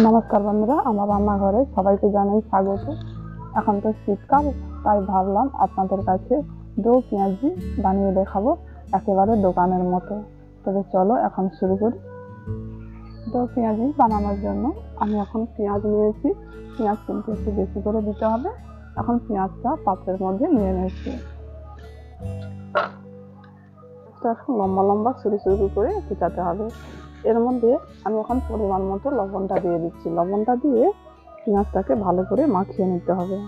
নমস্কার বন্ধুরা, আমার রান্নাঘরে সবাইকে জানাই স্বাগত। এখন তো শীতকাল, তাই ভাবলাম আপনাদের কাছে দো পেঁয়াজি বানিয়ে দেখাবো, একেবারে দোকানের মতো। তবে চলো এখন শুরু করি। দো পেঁয়াজি বানানোর জন্য আমি এখন পেঁয়াজ নিয়েছি। পেঁয়াজ কিন্তু একটু বেশি করে দিতে হবে। এখন পেঁয়াজটা পাত্রের মধ্যে নিয়ে নিয়েছি। তো এখন লম্বা লম্বা সরু সরু করে কুচাতে হবে। এর মধ্যে আমি এখন পরিমাণ মতো লবণটা দিয়ে দিচ্ছি। লবণটা দিয়ে পেঁয়াজটাকে ভালো করে মাখিয়ে নিতে হবে।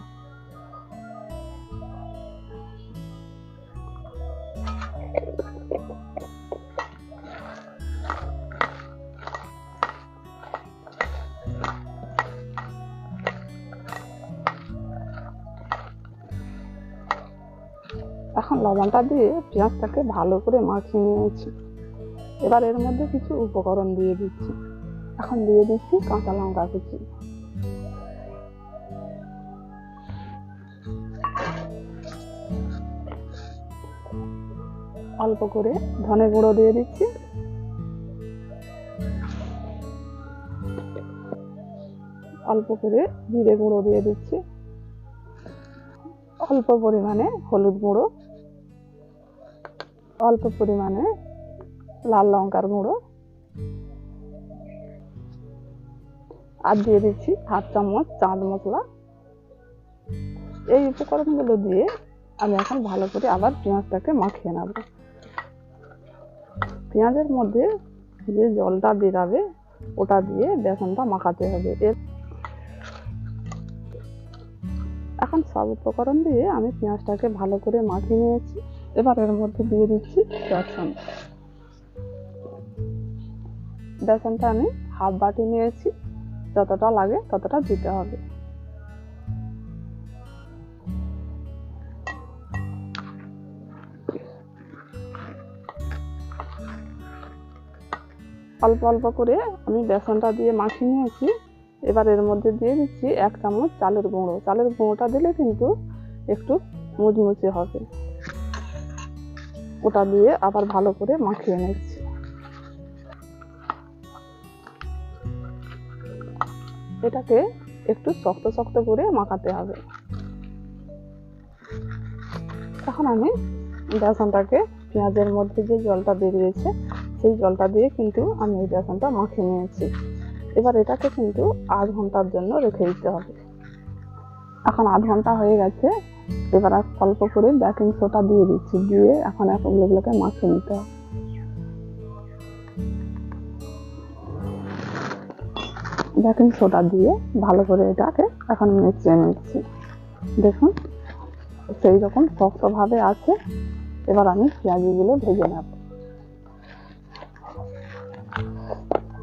এখন লবণটা দিয়ে পেঁয়াজটাকে ভালো করে মাখিয়ে নিয়েছি। এবার এর মধ্যে কিছু উপকরণ দিয়ে দিচ্ছি। এখন দিয়ে দিচ্ছি কাঁচা লঙ্কা কুচি। অল্প করে ধনে গুঁড়ো দিয়ে দিচ্ছি। অল্প করে জিরে গুঁড়ো দিয়ে দিচ্ছি। অল্প পরিমাণে হলুদ গুঁড়ো। অল্প পরিমাণে লাল লঙ্কার গুঁড়ো। আর দিয়ে দিচ্ছি হাফ চামচ চাঁদ মশলা। এই উপকরণগুলো দিয়ে আমি এখন ভালো করে আবার পেঁয়াজটাকে মাখিয়ে নেব। পেঁয়াজের মধ্যে যে জলটা বেরাবে, ওটা দিয়ে বেসনটা মাখাতে হবে। এর এখন সব উপকরণ দিয়ে আমি পেঁয়াজটাকে ভালো করে মাখিয়ে নিয়েছি। এবার এর মধ্যে দিয়ে দিচ্ছি বেসন বেসনটা আমি হাফ বাটি নিয়েছি। যতটা লাগে ততটা দিতে হবে। অল্প অল্প করে আমি বেসনটা দিয়ে মাখিয়ে নিয়েছি। এবার এর মধ্যে দিয়ে দিচ্ছি এক চামচ চালের গুঁড়ো। চালের গুঁড়োটা দিলে কিন্তু একটু মুচমুচে হবে। ওটা দিয়ে আবার ভালো করে মাখিয়ে নিচ্ছি। এটাকে একটু শক্ত শক্ত করে মাখাতে হবে। এখন আমি বেসনটাকে পেঁয়াজের মধ্যে যে জলটা বেরিয়েছে সেই জলটা দিয়ে কিন্তু আমি এই বেসনটা মাখিয়ে নিয়েছি। এবার এটাকে কিন্তু আধ ঘণ্টার জন্য রেখে দিতে হবে। এখন আধ ঘণ্টা হয়ে গেছে, এবার অল্প করে বেকিং সোডা দিয়ে দিচ্ছি, দিয়ে এখন এগুলোকে মাখিয়ে নিতে হবে। বেকিং সোডা দিয়ে ভালো করে এটাকে এখন মিশিয়ে নিচ্ছি। দেখুন, সেই রকম শক্তভাবে আছে। এবার আমি পেঁয়াজিগুলো ভেজে নেব।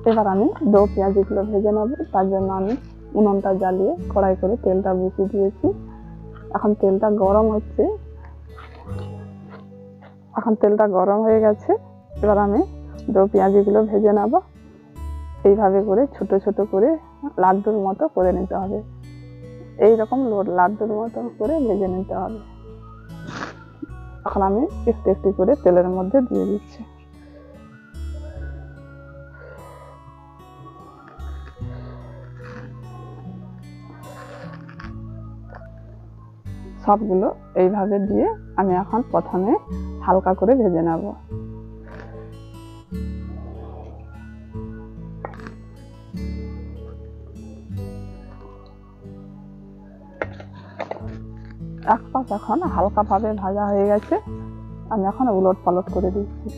এবার আমি দো পেঁয়াজিগুলো ভেজে নেব। তার জন্য আমি উনুনটা জ্বালিয়ে কড়াই করে তেলটা বসিয়ে দিয়েছি। এখন তেলটা গরম হচ্ছে। এখন তেলটা গরম হয়ে গেছে। এবার আমি দো পেঁয়াজিগুলো ভেজে নেব। এইভাবে করে, ছোট ছোট করে লাড্ডুর মতো করে নিতে হবে। এই রকম লাড্ডুর মতো করে ভেজে নিতে হবে। এখন আমি একটু একটু করে তেলের মধ্যে দিয়ে দিচ্ছি। সবগুলো এইভাবে দিয়ে আমি এখন প্রথমে হালকা করে ভেজে নেব। এক পাশ এখন হালকাভাবে ভাজা হয়ে গেছে। আমি এখন উলট পালট করে দিচ্ছি।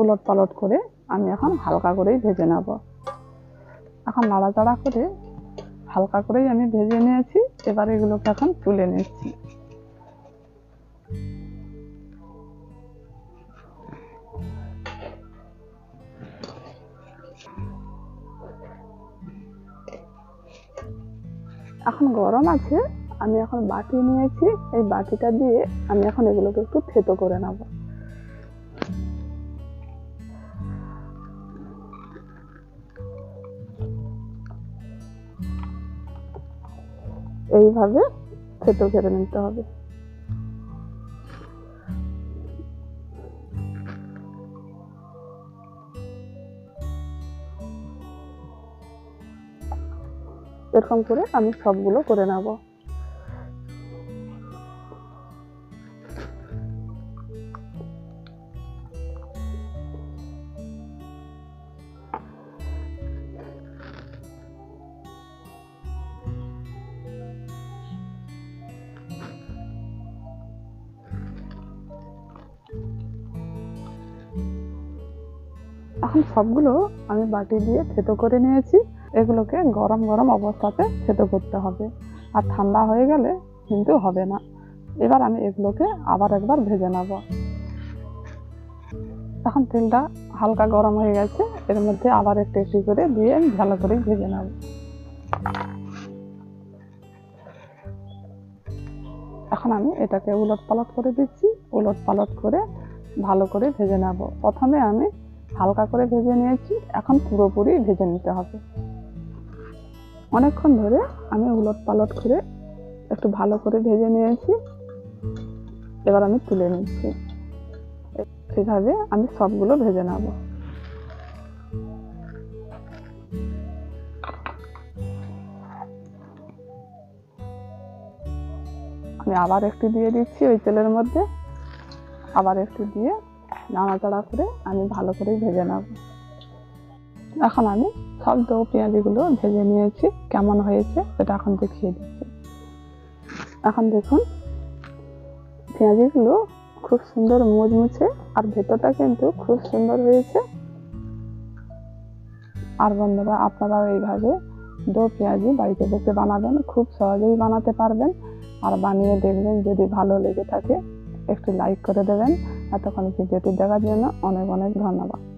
উলট পালট করে আমি এখন হালকা করেই ভেজে নেব। এখন নাড়াচাড়া করে হালকা করেই আমি ভেজে নিয়েছি। এবার এগুলোকে এখন তুলে নিচ্ছি। এখন গরম আছে, আমি এখন বাটি নিয়েছি, এই বাটিটা দিয়ে আমি এখন এগুলোকে একটু থেতো করে নেব। এইভাবে থেতো করে নিতে হবে। এরকম করে আমি সবগুলো করে নেব। এখন সবগুলো আমি বাটি দিয়ে থেতো করে নিয়েছি। এগুলোকে গরম গরম অবস্থাতে থেতো করতে হবে। আর ঠান্ডা হয়ে গেলে কিন্তু হবে না। এবার আমি এগুলোকে আবার একবার ভেজে নেব। এখন তেলটা হালকা গরম হয়ে গেছে। এর মধ্যে আবার একটু একটু করে দিয়ে আমি ভালো করে ভেজে নেব। এখন আমি এটাকে উলট পালট করে দিচ্ছি। উলট পালট করে ভালো করে ভেজে নেব। প্রথমে আমি হালকা করে ভেজে নিয়েছি। এখন পুরোপুরি ভেজে নিতে হবে। অনেকক্ষণ ধরে আমি উলট পালট করে একটু ভালো করে ভেজে নিয়েছি। এবার আমি তুলে নিচ্ছি। এভাবে আমি সবগুলো ভেজে নেব। আমি আবার একটু দিয়ে দিচ্ছি ওই তেলের মধ্যে। আবার একটু দিয়ে নাড়াচাড়া করে আমি ভালো করে ভেজে নেব। এখন আমি সব দো পেঁয়াজিগুলো ভেজে নিয়েছি। কেমন হয়েছে সেটা এখন দেখিয়ে দিচ্ছি। এখন দেখুন, পেঁয়াজিগুলো খুব সুন্দর মুচমুচে আর ভেতরটা কিন্তু খুব সুন্দর হয়েছে। আর বন্ধুরা, আপনারাও এইভাবে দো পেঁয়াজি বাড়িতে বসে বানাবেন, খুব সহজেই বানাতে পারবেন। আর বানিয়ে দেখবেন যদি ভালো লেগে থাকে, একটু লাইক করে দেবেন। এতক্ষণ ভিডিওটি দেখার জন্য অনেক অনেক ধন্যবাদ।